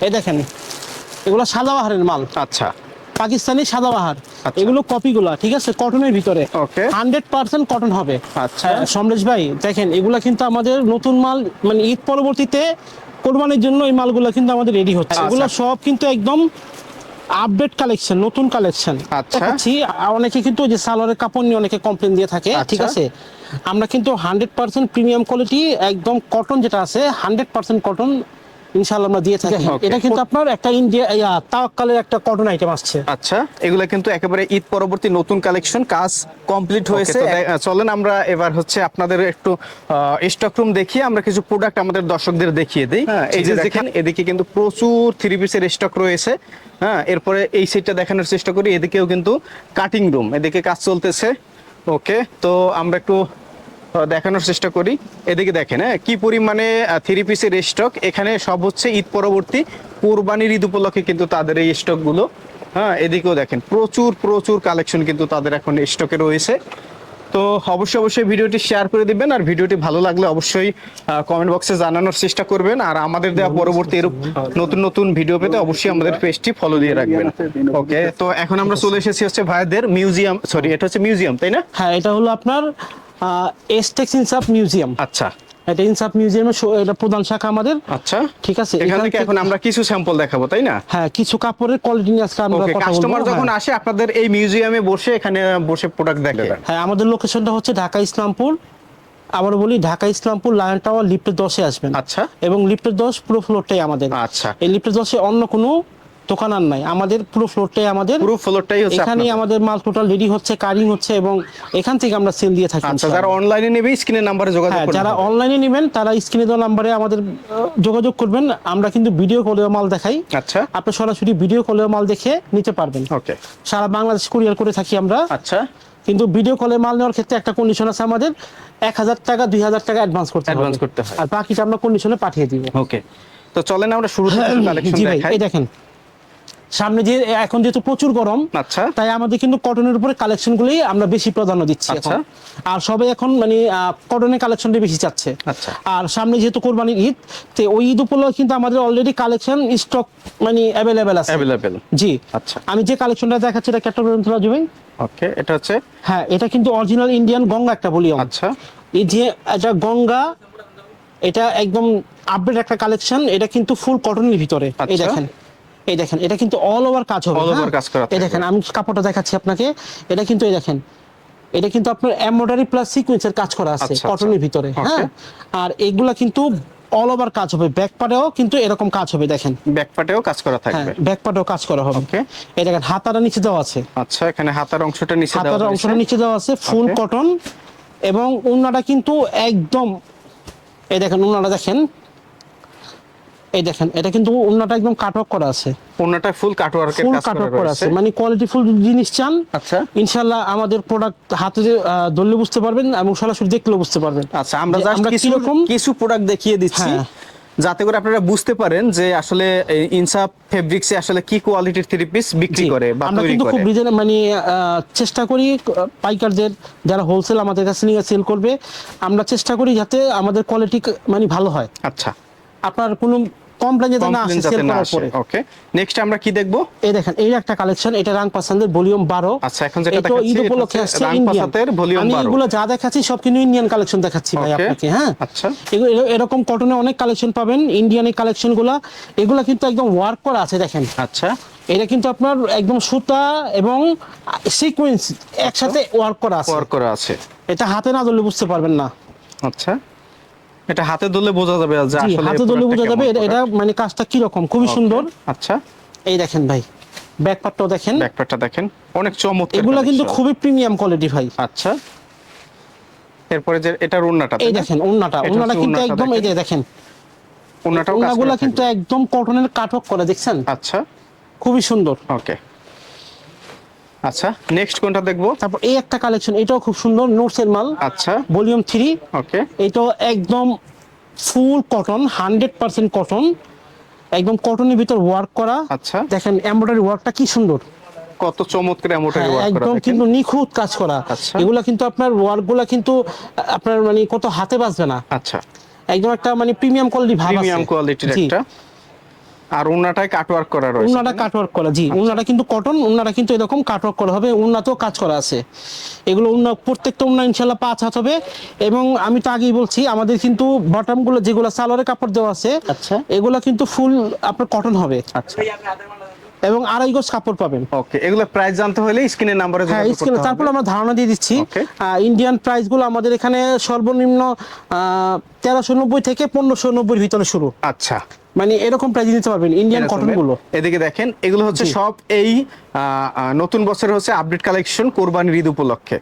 এই দেখেন এগুলো সাদাবাহারের মাল আচ্ছা পাকিস্তানি সাদাবাহার আচ্ছা। এগুলো কপিগুলা ঠিক আছে কটনের ভিতরে হান্ড্রেড পার্সেন্ট কটন হবে আচ্ছা। হ্যাঁ, সমরেশ ভাই দেখেন এগুলা কিন্তু আমাদের নতুন মাল মানে ঈদ পরবর্তীতে কোরবানির জন্য এই মালগুলো কিন্তু আমাদের রেডি হচ্ছে আচ্ছা। এগুলো সব কিন্তু একদম আপডেট কালেকশন নতুন কালেকশন আচ্ছা। দেখাচ্ছি অনেকে কিন্তু যে সালোয়ারের কাপড় নিয়ে অনেকে কমপ্লেন দিয়ে থাকে আচ্ছা। ঠিক আছে আমরা কিন্তু হান্ড্রেড পার্সেন্ট প্রিমিয়াম কোয়ালিটি একদম কটন যেটা আছে হান্ড্রেড পার্সেন্ট কটন ইনশাল্লাহ আমরা দিয়ে থাকি। এটা কিন্তু আপনার একটা ইন্ডিয়া তাওয়াক্কালের একটা কটন আইটেম আসছে। আচ্ছা এগুলা কিন্তু একেবারে ঈদ পরবর্তী নতুন কালেকশন কাজ কমপ্লিট হয়েছে। চলেন আমরা এবার হচ্ছে আপনাদের একটু স্টক রুম দেখিয়ে আমরা কিছু প্রোডাক্ট আমাদের দর্শকদের দেখিয়ে দিই। হ্যাঁ এই যে দেখেন এদিকে কিন্তু প্রচুর থ্রি পিসের স্টক রয়েছে। হ্যাঁ এরপরে এই সাইডটা দেখানোর চেষ্টা করি এদিকেও কিন্তু কাটিং রুম এদিকে কাজ চলতেছে। ওকে তো আমরা একটু দেখানোর চেষ্টা করি। এদিকে দেখেন হ্যাঁ কি পরিমাণে থ্রি পিসের স্টক এখানে সব হচ্ছে ঈদ পরবর্তী কোরবানির ঈদ উপলক্ষে কিন্তু তাদের এই স্টকগুলো হ্যাঁ এদিকেও দেখেন প্রচুর প্রচুর কালেকশন কিন্তু তাদের এখন স্টকে রয়েছে। তো অবশ্যই অবশ্যই ভিডিওটি শেয়ার করে দিবেন আর ভিডিওটি ভালো লাগলে অবশ্যই কমেন্ট বক্সে জানানোর চেষ্টা করবেন আর আমাদের দেওয়া পরবর্তী এরূপ নতুন নতুন ভিডিও পেতে অবশ্যই আমাদের পেজটি ফলো দিয়ে রাখবেন। ওকে তো এখন আমরা চলে এসেছি হচ্ছে ভাইদের মিউজিয়াম সরি এটা হচ্ছে মিউজিয়াম তাই না? হ্যাঁ এটা হলো আপনার এসটেক্স ইনসাফ মিউজিয়াম আচ্ছা। এটা মিউজিয়ামের এটা প্রধান শাখা আমাদের। আচ্ছা। ঠিক আছে এখান থেকে এখন আমরা কিছু স্যাম্পল দেখাবো তাই না? হ্যাঁ কিছু কাপড়ের কোয়ালিটি নিয়ে আজকে আমরা কথা কাস্টমার যখন হ্যাঁ। আসে আপনাদের এই মিউজিয়ামে বসে এখানে বসে প্রোডাক্ট দেখে হ্যাঁ আমাদের লোকেশনটা হচ্ছে ঢাকা ইসলামপুর। আবার বলি ঢাকা ইসলামপুর লায়ন টাওয়ার লিফটের দশে আসবেন। আচ্ছা। এবং লিফটের দশ পুরো ফ্লোরটাই আমাদের। আচ্ছা। এই লিফটের দশে অন্য কোনো দোকান আর নাই। আমাদের পুরো ফ্লোরটাই আমাদের পুরো ফ্লোরটাই হচ্ছে এখানে আমাদের মাল টোটাল রেডি হচ্ছে কারিং হচ্ছে এবং এখান থেকে আমরা সেল দিয়ে থাকি আচ্ছা যারা অনলাইনে নেবে স্ক্রিনের নাম্বারে যোগাযোগ হ্যাঁ করবেন যারা অনলাইনে নেবেন তারা স্ক্রিনে দেওয়া নাম্বারে আমাদের যোগাযোগ করবেন। আমরা কিন্তু ভিডিও কলেও মাল দেখাই। আচ্ছা। আপনি সরাসরি ভিডিও কলেও মাল দেখে নিতে পারবেন। ওকে। সারা বাংলাদেশ কুরিয়ার করে থাকি আমরা। আচ্ছা। কিন্তু ভিডিও কলে মাল নেওয়ার ক্ষেত্রে একটা কন্ডিশন আছে আমাদের এক হাজার টাকা দুই হাজার টাকা অ্যাডভান্স করতে Advance করতে হয়। আর বাকিটা আমরা কন্ডিশনে পাঠিয়ে দিব। ওকে। তো চলেন আমরা শুরু থেকে কালেকশন দেখাই। এই দেখেন। সামনে যে এখন যেহেতু প্রচুর গরম আচ্ছা। তাই আমাদের কিন্তু কটনের উপরে কালেকশন গুলি আমরা বেশি প্রাধান্য দিচ্ছি আচ্ছা। এখন। আর সবাই এখন মানে কটনের কালেকশনটা বেশি চাচ্ছে। আচ্ছা। আর সামনে যেহেতু কোরবানির ঈদ তো ওই ঈদ উপলক্ষে কিন্তু আমাদের অলরেডি কালেকশন স্টক মানে অ্যাভেলেবেল আছে। অ্যাভেলেবেল জি। আচ্ছা। আমি যে কালেকশনটা দেখাচ্ছি এটা ক্যাটাগরি রাজু ভাই। ওকে এটা হচ্ছে? হ্যাঁ এটা কিন্তু অরিজিনাল ইন্ডিয়ান গঙ্গা একটা বলি আচ্ছা। এই যে এটা গঙ্গা এটা একদম আপডেট একটা কালেকশন এটা কিন্তু ফুল কটনের ভিতরে। এই আচ্ছা। দেখেন। এই দেখেন এটা কিন্তু অল ওভার কাজ হবে All over হ্যাঁ? কাজ করা এই দেখেন আমি কাপড়টা দেখাচ্ছি আপনাকে। এটা কিন্তু এই দেখেন এটা কিন্তু আপনার এমব্রয়ডারি প্লাস সিকোয়েন্সের কাজ করা আছে আচ্ছা, কটনের আচ্ছা। ভিতরে হ্যাঁ? আর এগুলা কিন্তু অল ওভার কাজ হবে ব্যাক পাটেও কিন্তু এরকম কাজ হবে দেখেন। ব্যাক পার্টেও কাজ করা হ্যাঁ থাকবে। ব্যাক পাটেও কাজ করা হবে। Okay. এই দেখেন হাতারা নিচে দেওয়া আছে। আচ্ছা এখানে হাতার অংশটা নিচে দেওয়া হাতার অংশটা নিচে দেওয়া আছে ফুল কটন এবং উন্নাটা কিন্তু একদম এই দেখেন উন্নাটা দেখেন এই দেখেন এটা কিন্তু একদম কাটওয়ার্ক করা আছে। ফুল কাটওয়ার্কের কাজ করা আছে। মানে কোয়ালিটি ফুল জিনিস চান। আচ্ছা। ইনশাল্লাহ আমাদের প্রোডাক্ট হাতে ধরলে বুঝতে পারবেন এবং সরাসরি দেখলেও বুঝতে পারবেন। আচ্ছা আমরা জাস্ট কিছু কিছু প্রোডাক্ট দেখিয়ে দিচ্ছি। হ্যাঁ। যাতে করে আপনারা বুঝতে পারেন যে আসলে ইনসাফ ফেব্রিক্সে আসলে কি কোয়ালিটির থ্রি পিস বিক্রি করে বা আমরা কিন্তু খুব রিজনে মানে চেষ্টা করি পাইকারদের যারা হোলসেল আমাদের কাছে নিয়ে সেল করবে আমরা চেষ্টা করি যাতে আমাদের কোয়ালিটি মানে ভালো হয়। আচ্ছা। আপনার কোনো কমপ্লেন যাতে না আসে সেল করার পরে। ওকে নেক্সট আমরা কি দেখব? এই দেখেন এই একটা কালেকশন এটা রাং পাসান্দের ভলিউম বারো। আচ্ছা, এখন যেটা এটা ঈদ উপলক্ষে আসছে ইন্ডিয়ান পাসাতের volume আমি এগুলো যা দেখাচ্ছি সব কিন্তু ইন্ডিয়ান কালেকশন দেখাচ্ছি ভাই আপনাকে হ্যাঁ? আচ্ছা। এগুলো এরকম কটনে অনেক কালেকশন পাবেন ইন্ডিয়ান এই কালেকশনগুলা। এগুলো কিন্তু একদম ওয়ার্ক করা আছে দেখেন। আচ্ছা। এটা কিন্তু আপনার একদম সুতা এবং সিকোয়েন্স একসাথে ওয়ার্ক করা আছে। ওয়ার্ক করা আছে। এটা হাতে না ধরলে বুঝতে পারবেন না। আচ্ছা। এটা হাতে ধরলে বোঝা যাবে যে আসলে হাতে ধরলে বোঝা যাবে। এটা- মানে কাজটা কি রকম খুবই সুন্দর। আচ্ছা। এই দেখেন ভাই ব্যাক পার্টটাও দেখেন। ব্যাকপ্যাকটা দেখেন অনেক চমৎকার এগুলা কিন্তু খুবই প্রিমিয়াম কোয়ালিটি ভাই। আচ্ছা। এরপরে যে এটা ওন্নাটা এই দেখেন উন্নাটা এটা উন্নাটা কিন্তু একদম এই যে দেখেন। ওন্নাটাও কাজ উন্নাগুলা কিন্তু একদম কটনের কাটক করে দেখছেন? আচ্ছা। খুবই সুন্দর। ওকে আচ্ছা নেক্সট কোনটা দেখব? তারপর এই একটা কালেকশন এটাও খুব সুন্দর নোটসের মাল। আচ্ছা। ভলিউম থ্রি ওকে এটাও একদম full cotton hundred percent cotton একদম কটনের ভিতর ওয়ার্ক করা। আচ্ছা। দেখেন এমব্রয়ডারি ওয়ার্কটা কি সুন্দর। কত চমৎকার এমোটারি হ্যাঁ, ওয়ার্ক করা একদম কিন্তু নিখুঁত কাজ করা। আচ্ছা। এগুলা কিন্তু আপনার ওয়ার্কগুলা কিন্তু আপনার মানে কত হাতে বাজবে না। আচ্ছা। একদম একটা মানে প্রিমিয়াম কোয়ালিটি ভাব আছে। প্রিমিয়াম কোয়ালিটির একটা। আর ওনাটায় কাটওয়ার্ক করা রয়েছে উন্নাটা কাটওয়ার্ক করা জি উন্নাটা কিন্তু কটন উন্নাটা কিন্তু এরকম কাটওয়ার্ক করা হবে উন্নাতেও কাজ করা আছে। এগুলো উন্না প্রত্যেকটা উন্না ইনশাল্লাহ পাঁচ হাত হবে এবং আমি তো আগেই বলছি আমাদের কিন্তু বটমগুলো যেগুলো সালোয়ারের কাপড় দেওয়া আছে আচ্ছা। এগুলো কিন্তু ফুল আপনার কটন হবে। আচ্ছা। এবং আড়াই গজ কাপড় পাবেন। ওকে এগুলো প্রাইস জানতে হলে স্ক্রিনের নাম্বারে হ্যাঁ করতে তারপর আমরা ধারণা দিয়ে দিচ্ছি। ইন্ডিয়ান প্রাইসগুলো আমাদের এখানে সর্বনিম্ন তেরোশো নব্বই থেকে পনেরোশো নব্বই ভিতরে শুরু। আচ্ছা। মানে এরকম প্রাইস নিতে পারবেন ইন্ডিয়ান কটনগুলো। এদিকে দেখেন এগুলো হচ্ছে সব এই নতুন বছরের হচ্ছে আপডেট কালেকশন কোরবানির ঈদ উপলক্ষে।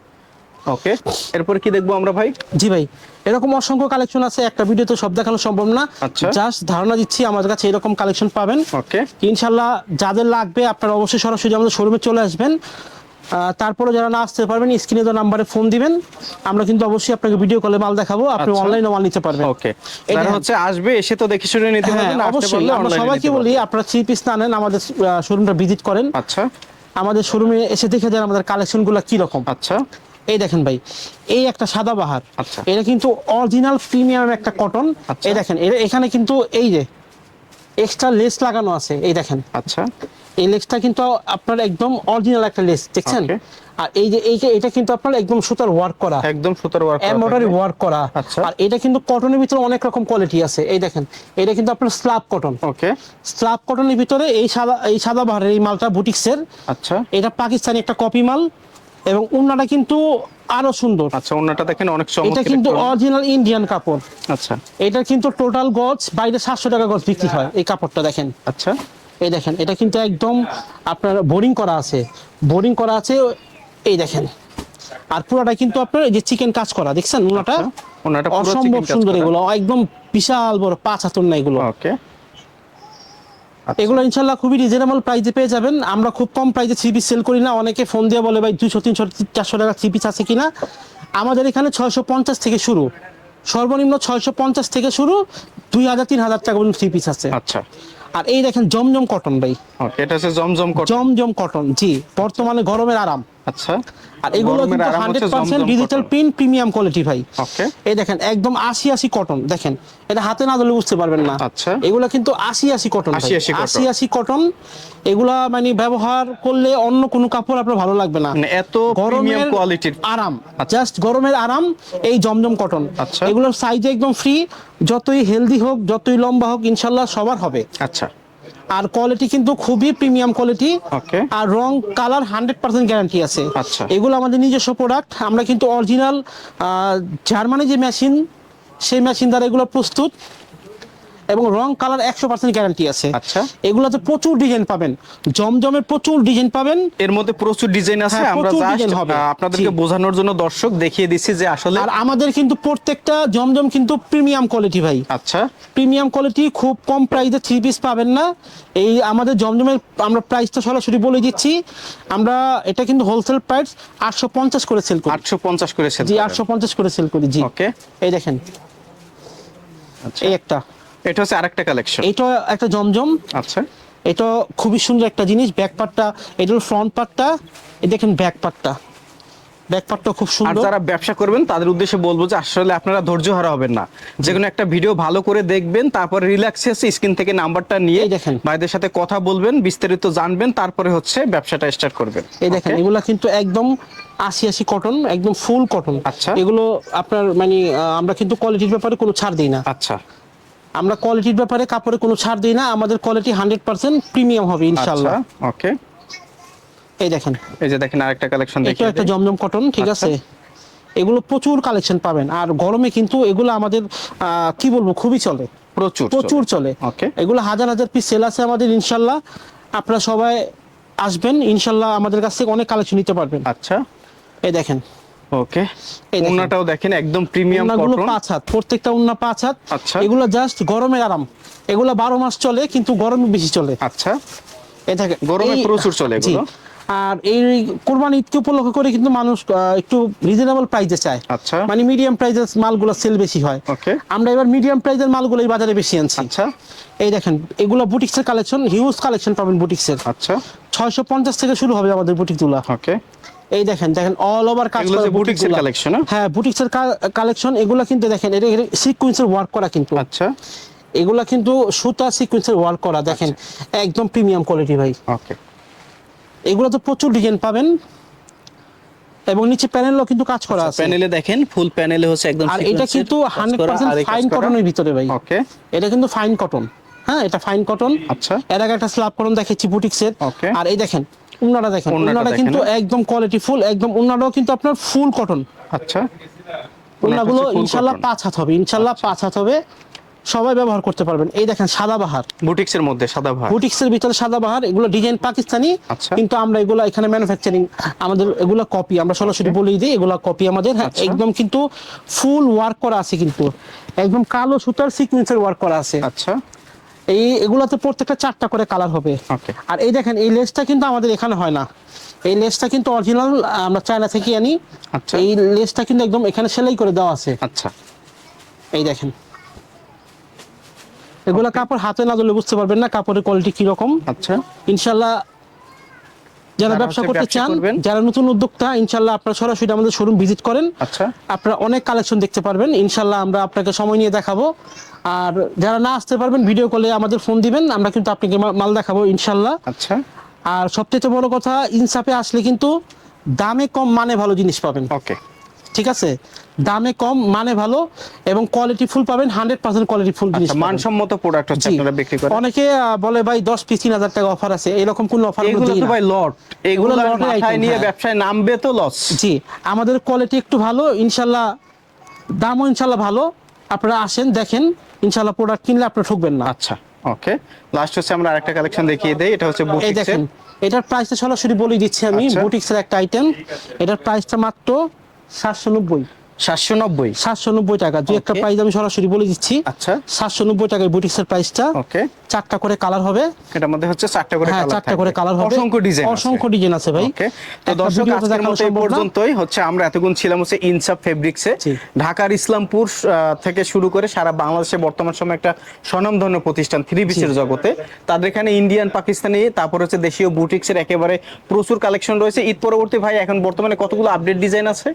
ওকে এরপর কি দেখব আমরা ভাই? জি ভাই এরকম অসংখ্য কালেকশন আছে একটা ভিডিওতে সব দেখানো সম্ভব না। আচ্ছা। জাস্ট ধারণা দিচ্ছি আমাদের কাছে এরকম কালেকশন পাবেন। ওকে ইনশাল্লাহ যাদের লাগবে আপনারা অবশ্যই সরাসরি আমাদের শোরুমে চলে আসবেন। তারপরে যারা না আসতে পারবেন স্ক্রিনে তো নাম্বারে ফোন দিবেন। আমরা কিন্তু অবশ্যই আপনাকে ভিডিও কলে মাল দেখাবো। আপনি আচ্ছা। অনলাইনে মাল নিতে পারবেন। ওকে দেখেন। হচ্ছে আসবে এসে তো দেখে শুনে নিতে হ্যাঁ পারবেন অবশ্যই। আমরা সবাইকে বলি আপনারা থ্রি পিস না নেন আমাদের শোরুমটা ভিজিট করেন। আচ্ছা। আমাদের শোরুমে এসে দেখে যান আমাদের কালেকশনগুলো কি রকম আচ্ছা। এই দেখেন ভাই এই একটা সাদা বাহার। আচ্ছা। এটা কিন্তু অরিজিনাল প্রিমিয়াম একটা কটন আচ্ছা। এই দেখেন এখানে কিন্তু এই যে এক্সট্রা লেস লাগানো আছে এই দেখেন। আচ্ছা। এই লেসটা কিন্তু আপনার একদম অরিজিনাল একটা লেস দেখছেন? আর এই যে এই এটা কিন্তু আপনার একদম সুতার ওয়ার্ক করা। একদম সুতার ওয়ার্ক এমব্রয়ডারি ওয়ার্ক করা। আচ্ছা। আর এটা কিন্তু কটনের ভিতরে অনেক রকম কোয়ালিটি আছে। এই দেখেন এটা কিন্তু আপনার স্ল্যাব কটন ওকে স্ল্যাব কটনের ভিতরে এই সাদা এই সাদা বাহারের এই মালটা বুটিক্সের আচ্ছা। এটা পাকিস্তানি একটা কপি মাল। এবং উন্নাটা কিন্তু আরও সুন্দর। আচ্ছা ওনাটা দেখেন অনেক এটা কিন্তু অরিজিনাল ইন্ডিয়ান কাপড়। আচ্ছা। এটা কিন্তু টোটাল গজ বাইরে সাতশো টাকা গজ বিক্রি হয় এই কাপড়টা দেখেন। আচ্ছা। এই দেখেন এটা কিন্তু একদম আপনার বোরিং করা আছে। বোরিং করা আছে এই দেখেন। আর পুরোটা কিন্তু আপনার এই যে চিকেন কাজ করা দেখছেন আচ্ছা, ওনাটা পুরো অসম্ভব সুন্দর এগুলো একদম বিশাল বড় পাঁচ হাতর না এগুলো। ওকে। এগুলো ইনশাল্লাহ খুবই রিজনেবল প্রাইসে পেয়ে যাবেন। আমরা খুব কম প্রাইসে থ্রি পিস সেল করি না। অনেকে ফোন দিয়ে বলে ভাই দুশো তিনশো চারশো টাকা থ্রি পিস আছে কিনা? আমাদের এখানে ছয়শো পঞ্চাশ থেকে শুরু। সর্বনিম্ন ছয়শো পঞ্চাশ থেকে শুরু দুই হাজার তিন হাজার টাকা পর্যন্ত থ্রি পিস আছে। আচ্ছা। আর এই দেখেন জমজম কটন ভাই। এটা হচ্ছে জমজম কটন জমজম কটন জি বর্তমানে গরমের আরাম। আচ্ছা। আর এগুলো কিন্তু hundred percent digital print premium quality ভাই। ওকে। এই দেখেন একদম আশি আশি কটন দেখেন। এটা হাতে না ধরলে বুঝতে পারবেন না। আচ্ছা। এগুলো কিন্তু আশি আশি কটন 80 80 cotton। আশি আশি কটন এগুলা মানে ব্যবহার করলে অন্য কোনো কাপড় আপনার ভালো লাগবে না। মানে এত প্রিমিয়াম গরমের কোয়ালিটির আরাম জাস্ট গরমের আরাম এই জমজম কটন আচ্ছা। এগুলোর সাইজ একদম ফ্রি যতই হেলদি হোক যতই লম্বা হোক ইনশাল্লাহ সবার হবে। আচ্ছা। আর কোয়ালিটি কিন্তু খুবই প্রিমিয়াম কোয়ালিটি. আর রং কালার হান্ড্রেড পার্সেন্ট গ্যারান্টি আছে। আচ্ছা। এগুলো আমাদের নিজস্ব প্রোডাক্ট আমরা কিন্তু অরিজিনাল জার্মানি যে মেশিন সেই মেশিন দ্বারা এগুলো প্রস্তুত। এবং রং কালার একশো পার্সেন্ট গ্যারান্টি আছে। আচ্ছা। এগুলোতে প্রচুর ডিজাইন পাবেন। জমজমের প্রচুর ডিজাইন পাবেন। এর মধ্যে প্রচুর ডিজাইন আছে হ্যাঁ, আমরা। আপনাদেরকে বোঝানোর জন্য দর্শক দেখিয়ে দিচ্ছি যে আসলে আর আমাদের কিন্তু প্রত্যেকটা জমজম কিন্তু প্রিমিয়াম কোয়ালিটি ভাই। আচ্ছা। প্রিমিয়াম কোয়ালিটি খুব কম প্রাইসে থ্রি পিস পাবেন না। এই আমাদের জমজমের আমরা প্রাইসটা সরাসরি বলে দিচ্ছি। আমরা এটা কিন্তু হোলসেল প্রাইস আটশো পঞ্চাশ করে সেল করি। আটশো পঞ্চাশ করে সেল জি আটশো পঞ্চাশ করে সেল করি। জি। ওকে এই দেখেন। আচ্ছা। এই একটা। এটা হচ্ছে আরেকটা কালেকশন এইটা একটা জমজম। আচ্ছা। এটা খুবই সুন্দর একটা জিনিস ব্যাক পার্টটা এটা ফ্রন্ট পার্টটা এই দেখেন ব্যাক পার্টটা খুব আর সুন্দর যারা ব্যবসা করবেন তাদের উদ্দেশ্যে বলব যে আসলে আপনারা ধৈর্য হারা হবেন না। যে কোনো একটা ভিডিও ভালো করে দেখবেন তারপরে রিল্যাক্সে স্ক্রিন থেকে নাম্বারটা নিয়ে দেখেন। ভাইদের সাথে কথা বলবেন বিস্তারিত জানবেন তারপরে হচ্ছে ব্যবসাটা স্টার্ট করবেন। এই দেখেন? এগুলা কিন্তু একদম আশি আশি কটন একদম ফুল কটন আচ্ছা। এগুলো আপনার মানে আমরা কিন্তু কোয়ালিটির ব্যাপারে কোনো ছাড় দিই না। আচ্ছা। আমরা কোয়ালিটির ব্যাপারে কাপড়ে কোনো ছাড় দিই না আমাদের কোয়ালিটি হান্ড্রেড পার্সেন্ট প্রিমিয়াম হবে আচ্ছা ইনশাল্লাহ ওকে এই দেখেন। এই যে দেখেন আরেকটা কালেকশন এটা একটা জমজম কটন ঠিক আচ্ছা। আছে? এগুলো প্রচুর কালেকশন পাবেন আর গরমে কিন্তু এগুলো আমাদের কি বলব খুবই চলে। প্রচুর প্রচুর চলে. এগুলো হাজার হাজার পিস সেল আছে আমাদের ইনশাল্লাহ আপনারা সবাই আসবেন ইনশাল্লাহ আমাদের কাছ থেকে অনেক কালেকশন নিতে পারবেন। আচ্ছা। এই দেখেন। ওকে এই দেখেন। একদম প্রিমিয়াম কটন পাঁচ হাত প্রত্যেকটা উন্না পাঁচ হাত। আচ্ছা। এগুলো জাস্ট গরমের আরাম। এগুলো বারো মাস চলে কিন্তু গরমে বেশি চলে। আচ্ছা। এই দেখেন গরমে প্রচুর চলে এগুলো। আর এই কোরবানি ঈদকে উপলক্ষ করে কিন্তু মানুষ একটু রিজনেবল প্রাইসে চায়। আচ্ছা। মানে মিডিয়াম প্রাইসের মালগুলো সেল বেশি হয়. আমরা এবার মিডিয়াম প্রাইসের মালগুলো এই বাজারে বেশি আনছি। আচ্ছা। এই দেখেন এগুলো বুটিক্সের কালেকশন হিউজ কালেকশন পাবেন বুটিক্সের আচ্ছা। ছয়শো পঞ্চাশ থেকে শুরু হবে আমাদের বুটিক তুলা ওকে এই দেখেন দেখেন অল ওভার কাজ করা বুটিক্সের বুটিকগুলা। হ্যাঁ? বুটিক্সের কালেকশন এগুলো কিন্তু দেখেন এটা সিকুয়েন্সের ওয়ার্ক করা কিন্তু। আচ্ছা। এগুলা কিন্তু সুতা সিকোয়েন্সের ওয়ার্ক করা দেখেন আচ্ছা। একদম প্রিমিয়াম কোয়ালিটি ভাই। ওকে। এগুলো তো প্রচুর ডিজাইন পাবেন। এবং নিচে প্যানেলও কিন্তু কাজ করা আছে। প্যানেলে দেখেন ফুল প্যানেলে হচ্ছে একদম আর এটা কিন্তু হান্ড্রেড পার্সেন্ট ফাইন কটনের ভিতরে ভাই। ওকে। এটা কিন্তু ফাইন কটন হ্যাঁ এটা ফাইন কটন আচ্ছা। এর আগে একটা স্ল্যাব কটন দেখেছি বুটিক্সের. আর এই দেখেন উন্নাটা দেখেন উন্নাটা কিন্তু হ্যাঁ। একদম কোয়ালিটি ফুল একদম উন্নাটাও কিন্তু আপনার ফুল কটন আচ্ছা। উন্নাগুলো ইনশাল্লাহ পাঁচ হাত হবে ইনশাল্লাহ পাঁচ হাত হবে। সবাই ব্যবহার করতে পারবেন। এই দেখেন সাদা বাহার। বুটিক্সের মধ্যে সাদা ভাই বুটিক্সের ভিতরে সাদা বাহার এগুলো ডিজাইন পাকিস্তানি আচ্ছা। কিন্তু আমরা এগুলো এখানে ম্যানুফ্যাকচারিং আমাদের এগুলো কপি আমরা সরাসরি বলেই দিই এগুলো কপি আমাদের হ্যাঁ আচ্ছা। একদম কিন্তু ফুল ওয়ার্ক করা আছে কিন্তু। একদম কালো সুতার সিকোয়েন্সের ওয়ার্ক করা আছে। আচ্ছা। এই এগুলাতে প্রত্যেকটা চারটা করে কালার হবে। আর এই দেখেন এই লেসটা কিন্তু আমাদের এখানে হয় না। এই লেসটা কিন্তু অরিজিনাল আমরা চায়না থেকে আনি। আচ্ছা। এই লেসটা কিন্তু একদম এখানে সেলাই করে দেওয়া আছে। আচ্ছা। এই দেখেন। এগুলা কাপড় হাতে না ধরলে বুঝতে পারবেন না কাপড়ের কোয়ালিটি কীরকম। আচ্ছা। ইনশাল্লাহ যারা ব্যবসা করতে চান যারা নতুন উদ্যোক্তা ইনশাল্লাহ আপনারা সরাসরি আমাদের শোরুম ভিজিট করেন। আচ্ছা। আপনারা অনেক কালেকশন দেখতে পারবেন। ইনশাল্লাহ আমরা আপনাকে সময় নিয়ে দেখাবো। আর যারা না আসতে পারবেন ভিডিও কলে আমাদের ফোন দিবেন। আমরা কিন্তু আপনাকে মাল দেখাবো ইনশাল্লাহ। আচ্ছা। আর সবচেয়ে বড় কথা ইনসাফে আসলে কিন্তু দামে কম মানে ভালো জিনিস পাবেন। ওকে ঠিক আছে? দামে কম মানে ভালো এবং কোয়ালিটি ফুল পাবেন হান্ড্রেড পার্সেন্ট কোয়ালিটি ফুল জিনিস আচ্ছা মানসম্মত প্রোডাক্ট হচ্ছে আপনারা বিক্রি করেন। অনেকে বলে ভাই দশ পিস তিন হাজার টাকা অফার আছে। এরকম কোন অফার এগুলো তো ভাই লট এগুলো মাথায় নিয়ে হ্যাঁ। ব্যবসায় নামবে তো লস জি আমাদের কোয়ালিটি একটু ভালো ইনশাল্লাহ দামও ইনশাল্লাহ ভালো। আপনারা আসেন দেখেন ইনশাল্লাহ প্রোডাক্ট কিনলে আপনারা ঠকবেন না। আচ্ছা ওকে লাস্ট হচ্ছে আমরা আরেকটা কালেকশন দেখিয়ে দেই এটা হচ্ছে এই বুটিক্সের দেখেন এটার প্রাইসটা সরাসরি বলে দিচ্ছি আমি আচ্ছা। বুটিক্সের একটা আইটেম এটার প্রাইসটা মাত্র সাতশো নব্বই। সাতশো নব্বই? সাতশো নব্বই টাকা। দুই একটা প্রাইস আমি সরাসরি বলে দিচ্ছি। আচ্ছা। সাতশো নব্বই টাকায় বুটিক্সের প্রাইসটা ওকে চারটা করে কালার হবে। এটার মধ্যে হচ্ছে চারটা করে হ্যাঁ চারটা করে কালার হবে। অসংখ্য ডিজাইন অসংখ্য ডিজাইন আছে ভাই। তো দর্শক আজকের মতো এই পর্যন্তই। হচ্ছে আমরা এতক্ষণ ছিলাম হচ্ছে ইনসাফ ফেব্রিক্সে ঢাকার ইসলামপুর থেকে শুরু করে সারা বাংলাদেশে বর্তমান সময় একটা স্বনামধন্য প্রতিষ্ঠান থ্রি পিসের জগতে। তাদের এখানে ইন্ডিয়ান পাকিস্তানি তারপর হচ্ছে দেশীয় বুটিক্সের একেবারে প্রচুর কালেকশন রয়েছে। ঈদ পরবর্তী ভাই এখন বর্তমানে কতগুলো আপডেট ডিজাইন আছে?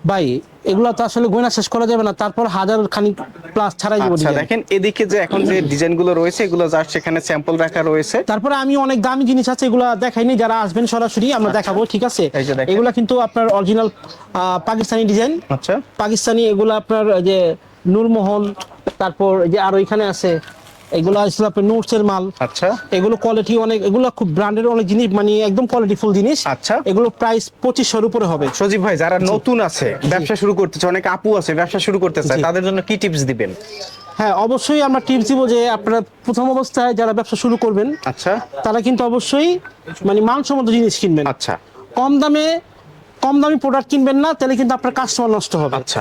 ভাই এগুলো তো আসলে গয়না শেষ করা যাবে না তারপর হাজার খানিক প্লাস ছাড়াই যাব আচ্ছা দেখেন এদিকে যে এখন যে ডিজাইনগুলো রয়েছে এগুলো জাস্ট সেখানে স্যাম্পল রাখা রয়েছে। তারপরে আমি অনেক দামি জিনিস আছে এগুলো দেখাইনি যারা আসবেন সরাসরি আমরা দেখাবো ঠিক আছে? আচ্ছা। এগুলা কিন্তু আপনার অরিজিনাল পাকিস্তানি ডিজাইন আচ্ছা। পাকিস্তানি এগুলো আপনার যে নূরমহল তারপর যে আরও এখানে আছে এগুলো আসলে আপনার নোটসের মাল। আচ্ছা। এগুলো কোয়ালিটি অনেক এগুলো খুব ব্র্যান্ডের অনেক জিনিস মানে একদম কোয়ালিটি ফুল জিনিস। আচ্ছা। এগুলো প্রাইস পঁচিশশোর উপরে হবে। সজীব ভাই যারা নতুন আছে ব্যবসা শুরু করতেছে অনেক আপু আছে ব্যবসা শুরু করতে চায় তাদের জন্য কি টিপস দিবেন? হ্যাঁ অবশ্যই আমরা টিপস দিব যে আপনারা প্রথম অবস্থায় যারা ব্যবসা শুরু করবেন আচ্ছা। তারা কিন্তু অবশ্যই মানে মানসম্মত জিনিস কিনবেন। আচ্ছা। কম দামে কম দামি প্রোডাক্ট কিনবেন না তাহলে কিন্তু আপনার কাস্টমার নষ্ট হবে। আচ্ছা।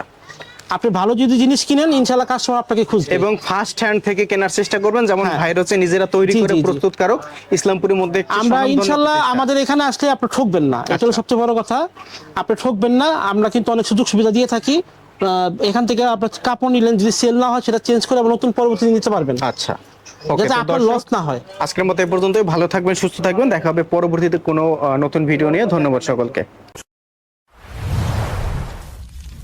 আপনি ভালো যদি জিনিস কিনেন ইনশাল্লাহ কাস্টমার আপনাকে খুঁজবে। এবং ফার্স্ট হ্যান্ড থেকে কেনার চেষ্টা করবেন যেমন হ্যাঁ। ভাইর হচ্ছে নিজেরা তৈরি করে। প্রস্তুতকারক ইসলামপুরের মধ্যে আমরা ইনশাল্লাহ আমাদের এখানে আসলে আপনি ঠকবেন না। এটা হলো আচ্ছা। সবচেয়ে বড় কথা। আপনি ঠকবেন না আমরা কিন্তু অনেক সুযোগ সুবিধা দিয়ে থাকি। এখান থেকে আপনার কাপড় নিলেন যদি সেল না হয় সেটা চেঞ্জ করে আবার নতুন পরবর্তী নিতে পারবেন। আচ্ছা। যাতে আপনার লস না হয়। আজকের মতো এই পর্যন্তই। ভালো থাকবেন সুস্থ থাকবেন। দেখা হবে পরবর্তীতে কোনো নতুন ভিডিও নিয়ে। ধন্যবাদ সকলকে।